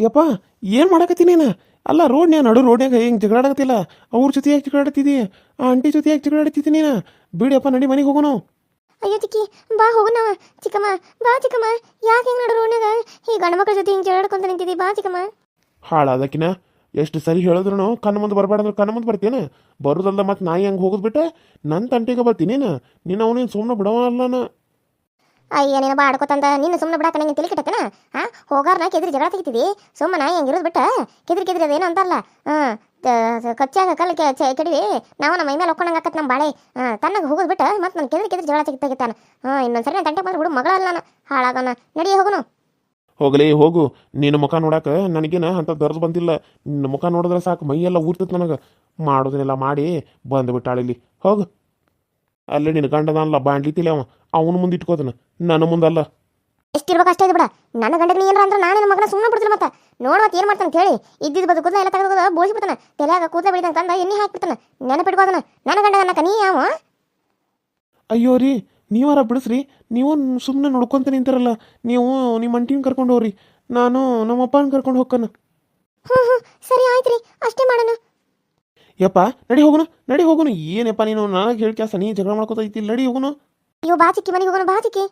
ಯಪ್ಪ ಏನು ಮಾಡಕತ್ತೀನಿ ನೀನು? ಅಲ್ಲ ರೋಡ್ನ್ಯಾಗ ನಡು ರೋಡ್ನ್ಯಾಗ ಹಿಂಗೆ ಜಗಳಾಡಕತ್ತಿಲ್ಲ? ಅವ್ರ ಜೊತೆ ಯಾಕೆ ಜಗಳಾಡತ್ತಿದ್ದಿ ಆ ಆಂಟಿ ಜೊತೆ ಯಾಕೆ ಜಗಳಾಡತ್ತಿದ್ದಿ ನೀನು? ಬಿಡಿಯಪ್ಪ ನಡಿ ಮನೆಗೆ ಹೋಗೋಣ ಅಯ್ಯೋ ಚಿಕ್ಕಿ ಬಾ ಹೋಗೋಣ ಚಿಕ್ಕಮ್ಮ ಬಾ ಚಿಕ್ಕಮ್ಮ. ಯಾಕೆ ಹಿಂಗೆ ನಡು ರೋಡ್ನಾಗ ಈ ಗಂಡ ಮಕ್ಕಳ ಜೊತೆ ಹಿಂಗೆ ಜಗಳಾಡ್ಕೊಂತ ನಿಂತಿದ್ದಿ ಬಾ ಚಿಕ್ಕಮ್ಮ. ಹಾಳಾದಕ್ಕಿನ ಎಷ್ಟು ಸರಿ ಹೇಳಿದ್ರು ಕಣ್ಣು ಮುಂದೆ ಬರಬೇಡ ಅಂದ್ರೆ ಕಣ್ಣು ಮುಂದೆ ಬರ್ತೀನಿ? ಬರೋದಲ್ಲ ಮತ್ತೆ ನಾಯಿ ಹಂಗೆ ಹೋಗೋದು ಬಿಟ್ಟೆ ನನ್ನ ತಂಟಿಗೆ ಬರ್ತೀನಿ ನೀನು. ನೀನು ಅವನೇನು ಸುಮ್ಮನೆ ಬಿಡವಲ್ಲ ಅಯ್ಯ, ನೀನು ಬಾ ಆಡ್ಕೊತಂದ ನಿನ್ನ ಸುಮ್ಮನೆ ಬಿಡಾಕ ನಂಗೆ ತಿಳಿ ಕೆಟ್ಟತನ ಹಾ ಹೋಗಾರ್ನ ಕೆದ್ರಿ ಜಗಳ ತೆಗಿತಿದಿ? ಸುಮ್ಮನೆ ಹೆಂಗಿರೋದು ಬಿಟ್ಟ? ಕೆದ್ರಿ ಕೆದ್ರಿ ಅದೇನು ಅಂತಲ್ಲ ಹಾಂ ಕಚ್ಚಾಗ ಕಲ್ಲು ಕೆ, ಚೆ- ಕೆಡವಿ. ನಾವು ನಮ್ಮ ಮೇಲೆ ಒಕ್ಕೊಂಡಂಗೆ ಆಕತ್ ನಮ್ಮ ಬಾಳೆ. ತನ್ನಗೆ ಹೋಗೋದು ಬಿಟ್ಟ, ಮತ್ತೆ ನನ್ನ ಕೆದ್ರಿ ಕೆದ್ರಿ ಜಗಳ ತೆಗಿ, ತೆಗಿತಾನ. ಹಾಂ ಇನ್ನೊಂದು ಸರಿ ನಾನು ತಂಟೆ ಬಂದ್ರೆ ಹುಡುಗ ಮಗಳಲ್ಲ ನಾನು. ಹಾಳಾಗೋಣ ನಡಿ, ಹೋಗೋನು. ಹೋಗಲಿ, ಹೋಗು. ನಿನ್ನ ಮುಖ ನೋಡಾಕ ನನಗೇನ ಅಂತ ದರ್ದು ಬಂದಿಲ್ಲ. ನಿನ್ನ ಮುಖ ನೋಡಿದ್ರೆ ಸಾಕು, ಮೈಯೆಲ್ಲ ಊರ್ತೈತೆ ನನಗೆ. ಮಾಡೋದನ್ನೆಲ್ಲ ಮಾಡಿ ಬಂದುಬಿಟ್ಟಾಳಿಲ್ಲಿ ಹೋಗು. ಅಲ್ಲೇ ನಿನ್ನ ಗಂಡದಲ್ಲ ಬಾಂಡ್ಲಿತಿಲ್ಲ ಅವ. ಅವನ ಮುಂದೆ ಇಟ್ಕೋದನ ನನ್ನ ಮುಂದಲ್ಲ ಎಷ್ಟಿರ್ಬೇಕು ಅಷ್ಟೇ ಬಿಡ. ನನ್ನ ಗಂಡನ ಏನಾರ ಅಂದ್ರೆ ನಾನು ನನ್ನ ಮಗನ ಸುಮ್ಮನೆ ಬಿಡ್ತೀನಿ ಮತ್ತೆ. ನೋಡು ಮತ್ತೆ ಏನು ಮಾಡ್ತಾನೆ ಕೇಳಿ ಇದ್ದಿದ್ದು ಬದು ಕೂದಲ ಎಲ್ಲ ತೆಗೆದು ಬೋಸಿ ಬಿಡ್ತಾನೆ. ತಲೆಯಾಗ ಕೂದಲ ಬಿಡಿದಂಗೆ ತಂದ ಎಣ್ಣೆ ಹಾಕ್ಬಿಡ್ತಾನೆ ನೆನಪಿಟ್ಕೋದನ ನನ್ನ ಗಂಡ ಅನ್ನಕ ನೀ ಯಾವ ಅಯ್ಯೋ ರೀ ನೀವಾರ ಬಿಡಿಸ್ರಿ. ನೀವು ಸುಮ್ಮನೆ ನೋಡ್ಕೊಂತ ನಿಂತಿರಲ್ಲ. ನೀವು ನಿಮ್ಮ ಅಂಟಿನ ಕರ್ಕೊಂಡು ಹೋಗ್ರಿ. ನಾನು ನಮ್ಮ ಅಪ್ಪನ ಕರ್ಕೊಂಡು ಹೋಗ್ಕನ ಹ್ಞೂ ಹ್ಞೂ ಸರಿ ಆಯ್ತು ರೀ ಅಷ್ಟೇ ಮಾಡೋಣ. ಯಪ್ಪ ನಡಿ ಹೋಗುನು ನಡಿ ಹೋಗುನು. ಏನಪ್ಪ ನೀನು ನನಗೆ ಹೇಳಿ ಕೆಲಸ ನೀ ಜಗಳ ಮಾಡ್ಕೋತಾ ಐತಿ ನಡಿ ಹೋಗುನು. ಅಯ್ಯೋ ಬಾ ಚಿಕ್ಕಿ ಮನೆಗೆ ಹೋಗೋಣ ಬಾ ಚಿಕ್ಕಿ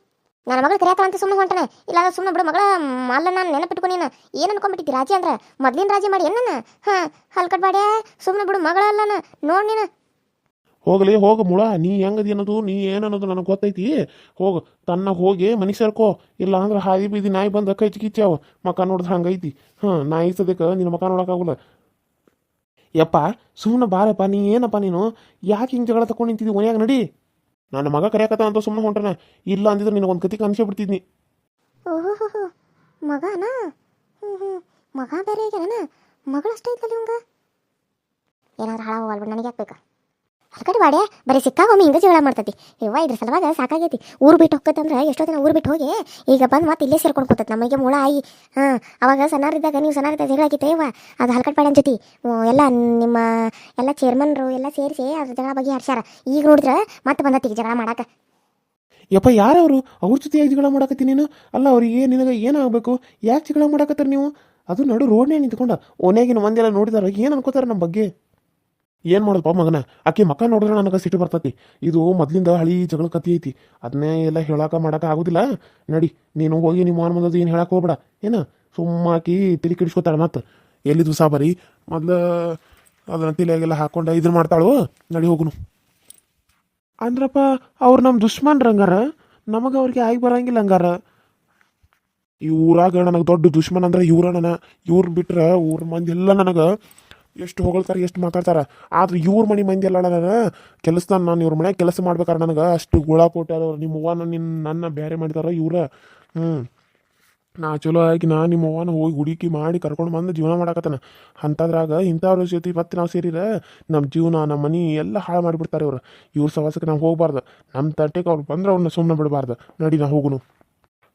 ನನ್ನ ಮಗಳು ಕರೆಯತ್ತ ಅಂತ ಸುಮ್ಮನೆ ಹೊಂಟನೆ. ಇಲ್ಲ ಸುಮ್ಮನೆ ಬಿಡು ಮಗಳ ಮಲ್ಲ ನಾನು ನೆನಪಿಟ್ಕೊಂಡು ನೀನು. ಏನು ಅನ್ಕೊಂಡ್ಬಿಟ್ಟಿದ್ದಿ ರಾಜಿ ಅಂದ್ರೆ? ಮೊದ್ಲಿನ ರಾಜಿ ಮಾಡಿ ಏನನ್ನ ಹಾಂ ಹಲ್ಕಟ್ ಬಾಡ್ಯಾ ಸುಮ್ಮನೆ ಬಿಡು ಮಗಳ ಅಲ್ಲನ ನೋಡ್ ನೀನು. ಹೋಗಲಿ ಹೋಗು ಮುಳ. ನೀ ಹೆಂಗದಿ ಅನ್ನೋದು ನೀ ಏನನ್ನೋದು ನನಗೆ ಗೊತ್ತೈತಿ. ಹೋಗು ತನ್ನ ಹೋಗಿ ಮನೆ ಸೇರ್ಕೋ. ಇಲ್ಲ ಅಂದ್ರೆ ಹಾದಿ ಬೀದಿ ನಾಯಿ ಬಂದ ಕೈ ಕಿಚ್ಚಾವ ಮಕ ನೋಡಿದ್ರೆ ಹಂಗೈತಿ. ಹಾಂ ನಾಯಿ ಸದ್ಯಕ್ಕೆ ನಿನ್ನ ಮಕ ನೋಡೋಕ್ಕಾಗಲ್ಲ. ಯಪ್ಪ ಸುಮ್ಮನೆ ಬಾರಪ್ಪ, ನೀ ಏನಪ್ಪ ನೀನು? ಯಾಕೆ ಹಿಂಗೆ ಜಗಳ ತಗೊಂಡು ನಿಂತಿದ್ದಿ ಮನ್ಯಾಗ? ನಡಿ. ನನ್ನ ಮಗ ಕರೆಯಕತ್ತ ಅಂತ ಸುಮ್ಮನೆ ಹೊಂಟನ ಇಲ್ಲ ಅಂದಿದ್ರೆ ಒಂದು ಕತಿ ಕನ್ಸೇ ಬಿಡ್ತಿದ್ನಿ. ಓಹೋ ಮಗನಾ? ಹ್ಞೂ ಹ್ಞೂ ಮಗ ಬೇರೆ ಆಗ್ಯಾನ? ಮಗಳಷ್ಟೇ ಇತ್ತಲ್ಲ ಇವಂಗ ಏನಾದ್ರು ಹಾಳಾಗಲ್ಲ ಬಿಡು ನನಗೆ ಯಾಕೆ ಬೇಕಾ? ಅಲ್ಕಡೆ ಬಾಡ್ಯ ಬರೀ ಸಿಕ್ಕಾಗೊಮ್ಮೆ ಹಿಂಗೆ ಜೀವನ ಮಾಡ್ತತಿ. ಇವ್ವ ಇದ್ರ ಸಲುವಾಗ ಸಾಕಾಗೈತಿ. ಊರು ಬಿಟ್ಟು ಹೋಗ್ತಂದ್ರೆ ಎಷ್ಟೋ ದಿನ ಊರು ಬಿಟ್ಟು ಹೋಗಿ ಈಗ ಬಂದು ಮತ್ತೆ ಇಲ್ಲೇ ಸೇರ್ಕೊಂಡು ಕೂತತ್ ನಮಗೆ ಮೂಳ ಆಯಿ ಹಾಂ, ಅವಾಗ ಸಣ್ಣರಿದ್ದಾಗ ನೀವು ಸಣ್ಣರಿದ್ದಾಗ ಜಗಳ ಇವ ಅದು ಹಲ್ಕಟ್ ಬಾಡ್ಯನ ಜೊತೆ. ಎಲ್ಲ ನಿಮ್ಮ ಎಲ್ಲ ಚೇರ್ಮನ್ರು ಎಲ್ಲ ಸೇರಿಸಿ ಅದ್ರ ಜಗಳ ಬಗ್ಗೆ ಹರ್ಸ್ಯಾರ. ಈಗ ನೋಡಿದ್ರೆ ಮತ್ತೆ ಬಂದತ್ತೀಗ ಜಗಳ ಮಾಡಾಕ. ಯಪ್ಪ, ಯಾರವರು? ಅವ್ರ ಯಾಕೆ ಜಗಳ ಮಾಡಕತ್ತಿ ನೀನು? ಅಲ್ಲ, ಅವ್ರಿಗೆ ನಿನಗೆ ಏನಾಗಬೇಕು ಯಾಕೆ ಜಗಳ ಮಾಡಕತ್ತಾರ ನೀವು? ಅದು ನಡು ರೋಡ್ನೇ ನಿಂತ್ಕೊಂಡ. ಓನ್ಯಾಗಿನ ಮಂದಿ ಎಲ್ಲ ನೋಡಿದಾರ, ಏನು ಅನ್ಕೋತಾರ ನಮ್ಮ ಬಗ್ಗೆ? ಏನು ಮಾಡೋದಪ್ಪ ಮಗನ? ಆಕೆ ಮಕ್ಕ ನೋಡಿದ್ರೆ ನನಗೆ ಸಿಟ್ಟು ಬರ್ತತಿ. ಇದು ಮೊದ್ಲಿಂದ ಹಳಿ ಜಗಳ ಕತಿ ಐತಿ. ಅದನ್ನೇ ಎಲ್ಲ ಹೇಳಾಕ ಮಾಡಾಕ ಆಗೋದಿಲ್ಲ. ನಡಿ, ನೀನು ಹೋಗಿ ನಿಮ್ಮ ಮಾನ ಮುಂದೆ ಏನು ಹೇಳಕ್ಕೆ ಹೋಗ್ಬೇಡ. ಏನ? ಸುಮ್ಮಾಕಿ ತಿಳಿ ಕಿಡಿಸ್ಕೊತಾಳೆ ಮತ್ತೆ ಎಲ್ಲಿದ್ದು ಬರಿ ಮೊದ್ಲು ಅದನ್ನ ತಲೆಯಾಗೆಲ್ಲ ಹಾಕೊಂಡು ಇದ್ರ ಮಾಡ್ತಾಳು? ನಡಿ ಹೋಗುನು. ಅಂದ್ರಪ್ಪ, ಅವ್ರು ನಮ್ಮ ದುಶ್ಮನ್ರ ಹಂಗಾರ. ನಮಗೆ ಅವ್ರಿಗೆ ಆಗಿ ಬರಂಗಿಲ್ಲ ಹಂಗಾರ. ಈ ನನಗೆ ದೊಡ್ಡ ದುಶ್ಮನ್ ಅಂದ್ರೆ ಇವ್ರ ನನ್ನ ಇವ್ರು ಬಿಟ್ರೆ ಊರ ಮಂದಿ ಎಲ್ಲ ನನಗೆ ಎಷ್ಟು ಹೊಗಳ್ತಾರೆ, ಎಷ್ಟು ಮಾತಾಡ್ತಾರೆ. ಆದ್ರೆ ಇವ್ರ ಮನೆ ಮಂದಿ ಎಲ್ಲ ಕೆಲಸ ನಾನು. ಇವ್ರ ಮನ್ಯಾಗ ಕೆಲಸ ಮಾಡ್ಬೇಕಾರೆ ನನಗೆ ಅಷ್ಟು ಗುಳ ಕೊಟ್ಟಾರ ನಿಮ್ಮ ಅವ್ವನ ನಿನ್ನ ನನ್ನ ಬೇರೆ ಮಾಡಿದಾರ ಇವ್ರ. ಹ್ಞೂ ನಾ ಚಲೋ ಆಗಿ ನಾ ನಿಮ್ಮ ಅವ್ವನ ಹೋಗಿ ಹುಡುಕಿ ಮಾಡಿ ಕರ್ಕೊಂಡು ಬಂದು ಜೀವನ ಮಾಡಾಕತ್ತಾನ. ಅಂಥದ್ರಾಗ ಇಂಥವ್ರ ಜೊತೆ ಮತ್ತೆ ನಾವು ಸೇರಿದ್ರೆ ನಮ್ಮ ಜೀವನ ನಮ್ಮ ಮನೆ ಎಲ್ಲ ಹಾಳು ಮಾಡಿಬಿಡ್ತಾರೆ ಇವ್ರು. ಇವ್ರ ಸವಾಸಕ್ಕೆ ನಾವು ಹೋಗ್ಬಾರ್ದು. ನಮ್ಮ ತಟ್ಟೆಗೆ ಅವ್ರು ಬಂದ್ರೆ ಅವ್ರನ್ನ ಸುಮ್ಮನೆ ಬಿಡಬಾರ್ದು. ನಡಿ ನಾ ಹೋಗುನು.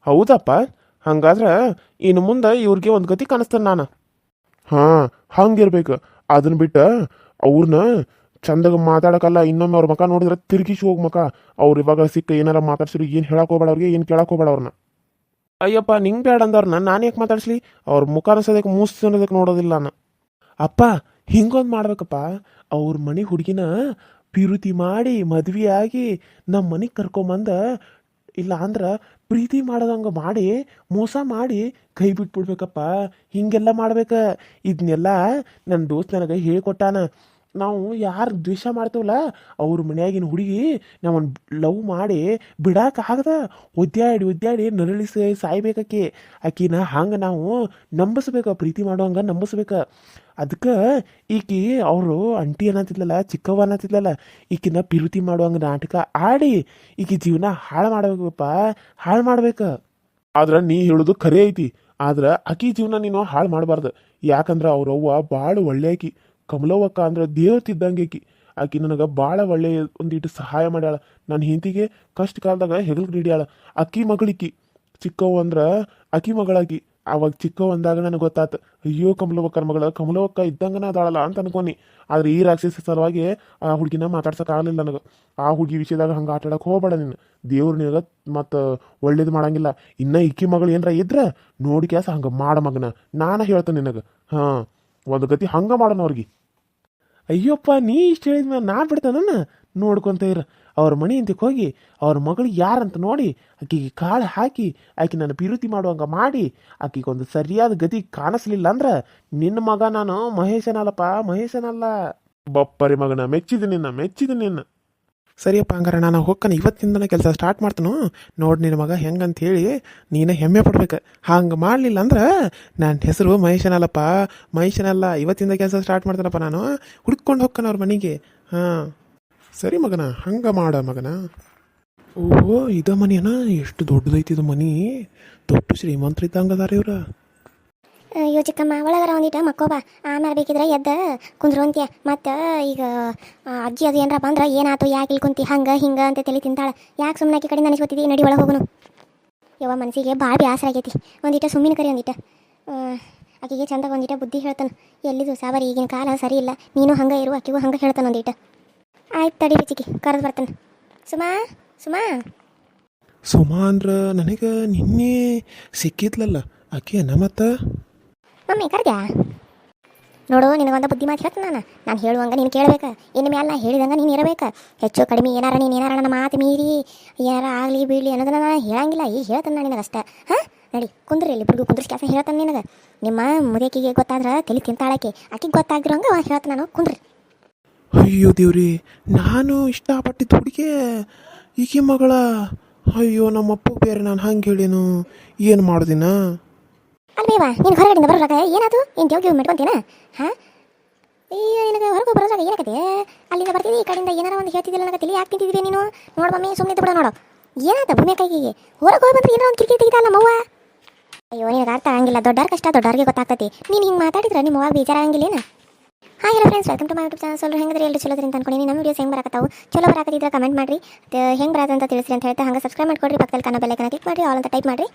ಹೌದಪ್ಪ. ಹಂಗಾದ್ರೆ ಇನ್ನು ಮುಂದೆ ಇವ್ರಿಗೆ ಒಂದು ಗತಿ ಕಾಣಿಸ್ತಾನೆ ನಾನು. ಹಾಂ, ಹಂಗಿರ್ಬೇಕು. ಅದನ್ನ ಬಿಟ್ಟು ಅವ್ರನ್ನ ಚಂದಾಗ ಮಾತಾಡಕಲ್ಲ, ಇನ್ನೊಮ್ಮೆ ಅವ್ರ ಮಕ ನೋಡಿದ್ರೆ ತಿರುಗಿಸಿ ಹೋಗಿ ಮಕ. ಅವ್ರು ಇವಾಗ ಸಿಕ್ಕ ಏನಾರ ಮಾತಾಡ್ಸಿರು ಏನು ಹೇಳಕ್ಕೆ ಹೋಗ್ಬೇಡ ಅವ್ರಿಗೆ, ಏನು ಕೇಳಕ್ ಹೋಗ್ಬೇಡ ಅವ್ರನ್ನ ಅಯ್ಯಪ್ಪ, ನಿಂಗೆ ಬೇಡ ಅಂದವ್ರನ್ನ ನಾನು ಯಾಕೆ ಮಾತಾಡ್ಸ್ಲಿ? ಅವ್ರ ಮುಖ ಅನ್ಸೋದಕ್ಕೆ ಮೂಸ್ ಅನ್ನೋದಕ್ಕೆ ನೋಡೋದಿಲ್ಲ ನಾನು. ಅಪ್ಪ, ಹಿಂಗೊಂದು ಮಾಡ್ಬೇಕಪ್ಪ. ಅವ್ರ ಮನೆ ಹುಡುಗಿನ ಪಿರುತಿ ಮಾಡಿ ಮದ್ವೆ ಆಗಿ ನಮ್ಮ ಮನೆಗೆ ಕರ್ಕೊಂಬಂದ, ಇಲ್ಲ ಅಂದ್ರೆ ಪ್ರೀತಿ ಮಾಡೋದಂಗೆ ಮಾಡಿ ಮೋಸ ಮಾಡಿ ಕೈ ಬಿಟ್ಬಿಡ್ಬೇಕಪ್ಪ. ಹಿಂಗೆಲ್ಲ ಮಾಡ್ಬೇಕು. ಇದನ್ನೆಲ್ಲ ನನ್ನ ದೋಸ್ತ್ ನನಗೆ ಹೇಳ್ಕೊಟ್ಟಾನ. ನಾವು ಯಾರು ದ್ವೇಷ ಮಾಡ್ತೇವಲ್ಲ? ಅವ್ರ ಮನ್ಯಾಗಿನ ಹುಡುಗಿ ನಾವನ್ ಲವ್ ಮಾಡಿ ಬಿಡಾಕಾಗದ ಒದ್ದಾಡಿ ಒದ್ದಾಡಿ ನರಳಿಸಿ ಸಾಯ್ಬೇಕಾಕಿ ಆಕಿನ ಹಂಗೆ ನಾವು ನಂಬಿಸ್ಬೇಕು, ಪ್ರೀತಿ ಮಾಡೋಂಗೆ ನಂಬಿಸ್ಬೇಕು. ಅದಕ್ಕೆ ಈಕಿ ಅವರು ಅಂಟಿ ಅನ್ನತಿದ್ಲಲ್ಲ, ಚಿಕ್ಕವ್ವ ಅನ್ನತಿದ್ಲಲ್ಲ, ಈಕಿನ ಪಿರುತಿ ಮಾಡುವಂಗೆ ನಾಟಕ ಆಡಿ ಈಕಿ ಜೀವನ ಹಾಳು ಮಾಡ್ಬೇಕಪ್ಪ, ಹಾಳು ಮಾಡ್ಬೇಕು. ಆದ್ರೆ ನೀ ಹೇಳೋದು ಖರೆ ಐತಿ. ಆದ್ರೆ ಆಕಿ ಜೀವನ ನೀನು ಹಾಳು ಮಾಡಬಾರ್ದು. ಯಾಕಂದ್ರೆ ಅವ್ರವ್ವ ಭಾಳ ಒಳ್ಳೆ ಆಕಿ. ಕಮಲವ್ವಕ್ಕ ಅಂದ್ರೆ ದೇವತಿದ್ದಂಗೆ ಆಕಿ. ಆಕಿ ನನಗೆ ಭಾಳ ಒಳ್ಳೆಯ ಒಂದಿಟ್ಟು ಸಹಾಯ ಮಾಡ್ಯಾಳ. ನನ್ನ ಹೆಂಡತಿಗೆ ಕಷ್ಟ ಕಾಲದಾಗ ಹೆಗಲು ಹಿಡಿಯಾಳ. ಅಕ್ಕಿ ಮಗಳಿಕ್ಕಿ ಚಿಕ್ಕವ್ವ ಅಂದ್ರೆ ಅಕ್ಕಿ ಮಗಳಾಕಿ ಅವಾಗ ಚಿಕ್ಕವ್ ಅಂದಾಗ ನನಗೆ ಗೊತ್ತಾತು, ಅಯ್ಯೋ ಕಮಲವಕ್ಕರ ಮಗಳ ಕಮಲವಕ್ಕ ಇದ್ದಂಗನ ಅದಾಳಲ್ಲ ಅಂತ ಅನ್ಕೊನಿ. ಆದ್ರೆ ಈ ರಾಕ್ಷಸ ಸಲುವಾಗಿ ಆ ಹುಡುಗಿನ ಮಾತಾಡ್ಸಕ್ ಆಗಲಿಲ್ಲ ನನಗೆ. ಆ ಹುಡುಗಿ ವಿಷಯದಾಗ ಹಂಗೆ ಆಟಾಡಕ್ ಹೋಗ್ಬೇಡ ನೀನು. ದೇವ್ರು ನಿನಗ ಮತ್ತು ಒಳ್ಳೇದು ಮಾಡಂಗಿಲ್ಲ. ಇನ್ನ ಇಕ್ಕಿ ಮಗಳು ಏನರ ಇದ್ರ ನೋಡಿ ಕ್ಯಾಸ ಹಂಗೆ ಮಾಡ ಮಗನ. ನಾನು ಹೇಳ್ತೇನೆ ನಿನಗೆ. ಹಾಂ, ಒಂದು ಗತಿ ಹಂಗೆ ಮಾಡೋಣ ಅವ್ರಿಗೆ. ಅಯ್ಯಪ್ಪ, ನೀ ಇಷ್ಟು ಹೇಳಿದ್ಮೇಲೆ ನಾ ಬಿಡ್ತಾನ ನೋಡ್ಕೊಂತ ಇರ. ಅವ್ರ ಮನೆ ಹೋಗಿ ಅವ್ರ ಮಗಳು ಯಾರಂತ ನೋಡಿ ಆಕೆಗೆ ಕಾಳು ಹಾಕಿ ಆಕೆ ನನ್ನ ಪಿರುತಿ ಮಾಡುವಂಗ ಮಾಡಿ ಆಕಿಗೆ ಒಂದು ಸರಿಯಾದ ಗತಿ ಕಾಣಿಸ್ಲಿಲ್ಲ ಅಂದ್ರ ನಿನ್ನ ಮಗ ನಾನು ಮಹೇಶನಲ್ಲಪ್ಪ, ಮಹೇಶನಲ್ಲ. ಬಪ್ಪರಿ ಮಗನ, ಮೆಚ್ಚಿದ ನಿನ್ನ ಮೆಚ್ಚಿದ ನಿನ್ನ. ಸರಿಯಪ್ಪ ಹಂಗಾರೆ, ನಾನು ಹೋಗ್ಕನ ಇವತ್ತಿಂದನೇ ಕೆಲಸ ಸ್ಟಾರ್ಟ್ ಮಾಡ್ತಾನು? ನೋಡಿ ನಿನ್ನ ಮಗ ಹೆಂಗಂತ ಹೇಳಿ ನೀನು ಹೆಮ್ಮೆ ಪಡ್ಬೇಕು. ಹಂಗೆ ಮಾಡಲಿಲ್ಲ ಅಂದ್ರೆ ನನ್ನ ಹೆಸರು ಮಹೇಶನಲ್ಲಪ್ಪ. ಮಹೇಶನಲ್ಲ, ಇವತ್ತಿಂದ ಕೆಲಸ ಸ್ಟಾರ್ಟ್ ಮಾಡ್ತಾನಪ್ಪ ನಾನು. ಹುಡ್ಕೊಂಡು ಹೋಗ್ಕನ ಅವ್ರ ಮನೆಗೆ. ಹಾಂ. ಸರಿ ಮಗನ, ಹಂಗೆ ಮಾಡ ಮಗನ. ಓಹೋ, ಇದ ಮನೆಯನ ಎಷ್ಟು ದೊಡ್ಡದೈತಿ ಇದು ಮನೆ. ದೊಡ್ಡ ಶ್ರೀಮಂತರಿದ್ದಂಗೆ ಅದಾರ ಇವ್ರ. ಅಯ್ಯೋ ಚಿಕ್ಕಮ್ಮ ಒಳಗರ ಒಂದಿಟ ಮಕ್ಕೋಬ ಆಮೇಲೆ ಬೇಕಿದ್ರೆ ಎದ್ದ ಕುಂದ್ರು ಅಂತ್ಯ. ಮತ್ತು ಈಗ ಅಜ್ಜಿ ಅದು ಏನರ ಬಂದ್ರೆ ಏನಾಯ್ತು ಯಾಕೆ ಇಲ್ಲಿ ಕುಂತಿ, ಹಂಗೆ, ಹಿಂಗೆ ಅಂತ ತಲೆ ತಿಂತಾಳೆ. ಯಾಕೆ ಸುಮ್ಮನೆ ಕಡೆ ನನಗೆ ಅನಿಸ್ಕೊತಿದ್ದಿ ನಡಿ ಒಳಗೆ ಹೋಗುನು. ಯವ್ವ ಮನಸ್ಸಿಗೆ ಭಾಳ ಬೇಸರ ಆಗೈತಿ. ಒಂದಿಟ ಸುಮ್ಮಿನ ಕರಿ ಒಂದಿಟ. ಆಕೆಗೆ ಚಂದ ಒಂದಿಟ ಬುದ್ಧಿ ಹೇಳ್ತಾನೆ. ಎಲ್ಲಿದು ಸಾಬರಿ ಈಗಿನ ಕಾಲ ಸರಿ ಇಲ್ಲ. ನೀನು ಹಂಗೆ ಇರು, ಆಕಿಗೂ ಹಂಗೆ ಹೇಳ್ತಾನೆ ಒಂದಿಟ. ಆಯ್ತು ತಡಿ ಬಿಚ್ಚಿಗೆ ಕರೆದು ಬರ್ತಾನೆ. ಸುಮಾ ಸುಮಾ. ಸುಮಾ ಅಂದ್ರ ನನಗೆ ನಿನ್ನೆ ಸಿಕ್ಕಿದ್ಲಲ್ಲ ಆಕೆನ ಮತ್ತ ಮಮ್ಮಿ ಕರ್ದ್ಯಾ? ನೋಡು ನಿನಗೊಂದು ಬುದ್ಧಿ ಮಾತು ಹೇಳ್ತೀನಿ ನಾನು. ನಾನು ಹೇಳುವಂಗ ನೀನು ಕೇಳಬೇಕು. ಇನ್ನು ಮೇಲೆ ಹೇಳಿದಂಗೆ ನೀನು ಇರಬೇಕು. ಹೆಚ್ಚು ಕಡಿಮೆ ಏನಾರ ನೀನು ಏನಾರ ನನ್ನ ಮಾತು ಮೀರಿ ಏನಾರ ಆಗಲಿ ಬೀಳಲಿ ಅನ್ನೋದನ್ನ ನಾನು ಹೇಳಂಗಿಲ್ಲ. ಈಗ ಹೇಳ್ತಾನೆ ನಾನು ನಿನಗಷ್ಟೇ. ಹಾಂ? ನಡಿ, ಕುಂದ್ರಿ ಇಲ್ಲಿ ಹುಡುಗ, ಕುಂದ್ರಿಸಿ ಕೆಲಸ ಹೇಳ್ತಾನೆ ನಿನಗೆ. ನಿಮ್ಮ ಮುದೇಕಿಗೆ ಗೊತ್ತಾದ್ರೆ ತಲೆ ತಿಂತಾಳಕ್ಕೆ ಆಕೆಗೆ ಗೊತ್ತಾಗಿರೋಂಗೆ ಹೇಳ್ತಾನೆ ನಾನು. ಕುಂದ್ರಿ. ಅಯ್ಯೋ ದೇವ್ರಿ, ನಾನು ಇಷ್ಟಪಟ್ಟಿದ್ದು ಹುಡುಗಿ, ಈಕೆ ಮಗಳ. ಅಯ್ಯೋ, ನಮ್ಮಪ್ಪ ಬೇರೆ, ನಾನು ಹಂಗೆ ಹೇಳೇನು? ಏನು ಮಾಡೋದಿನ? ಅಲ್ವೇವಾ ನೀನು ಹೊರಗಡೆಯಿಂದ ಬರೋರಾಗ ಏನಾಯ್ತು ಏನು ದೇವ್ ಮೆಟ್ಕೊಂತೀನ ಹಾಂ? ಈಗ ನಿನಗೆ ಹೊರಗೆ ಬರೋದ್ರಾಗ ಏನಾಗತ್ತೆ? ಅಲ್ಲಿಂದ ಬರ್ತಿದ್ದಿ ಈ ಕಡೆಯಿಂದ ಏನಾರ ಒಂದು ಹೇಳ್ತಿದ್ದಿಲ್ಲ ನನಗೆ ತಿಳಿ ಹಾಕ್ತಿದ್ದೀವಿ ನೀನು? ನೋಡು ಮಮ್ಮಿ ಸುಮ್ಮನೆ ಬಿಡ ನೋಡು. ಏನಾಯ್ತು ಭೂಮಿ ಕೈಗೆ ಹೊರಗೆ ಹೋಗಿ ಬಂದ್ರೆ ಏನಾರ ಒಂದು ಕಿರಿಕಿರಿ ತೆಗಿತಲ್ಲ ಮವ್ವ? ಅಯ್ಯೋ, ನಿನಗೆ ಅರ್ಥ ಆಗಂಗಿಲ್ಲ. ದೊಡ್ಡವ್ರ ಕಷ್ಟ, ದೊಡ್ಡವ್ರಿಗೆ ಗೊತ್ತಾಗ್ತತಿ. ನೀನು ಹಿಂಗೆ ಮಾತಾಡಿದ್ರೆ ನಿಮ್ಮ ಅವ್ವ ಬೇಜಾರಾಗಂಗಿಲ್ಲೇನ hi hello friends welcome to my YouTube channel ಸೊಲ್ರು ಹೆಂಗಿದ್ರೆ? ಎಲ್ಲರೂ ಚಲೋ ಅಂತ ಅನ್ಕೊಂಡಿನಿ. ನಮ್ಮ ವೀಡಿಯೋಸ್ ಹೆಂಗೆ ಬರಕತ್ತಾವು? ಚಲೋ ಬರಕತ್ತಿದ್ರೆ ಕಮೆಂಟ್ ಮಾಡಿರಿ. ಹೆಂಗೆ ಅಂತ ತಿಳಿಸ್ರಿ ಅಂತ ಹೇಳ್ತಾ, ಹಂಗೆ ಸಬ್ಸ್ಕ್ರೈಬ್ ಮಾಡ್ಕೊಡ್ರಿ. ಪಕ್ಕದಲ್ಲಿ ಕಾಣೋ ಬೆಲ್ಲೈಕನ ಕ್ಲಿಕ್ ಮಾಡಿರಿ. ಆಲ್ ಅಂತ ಟೈಪ್ ಮಾಡಿರಿ.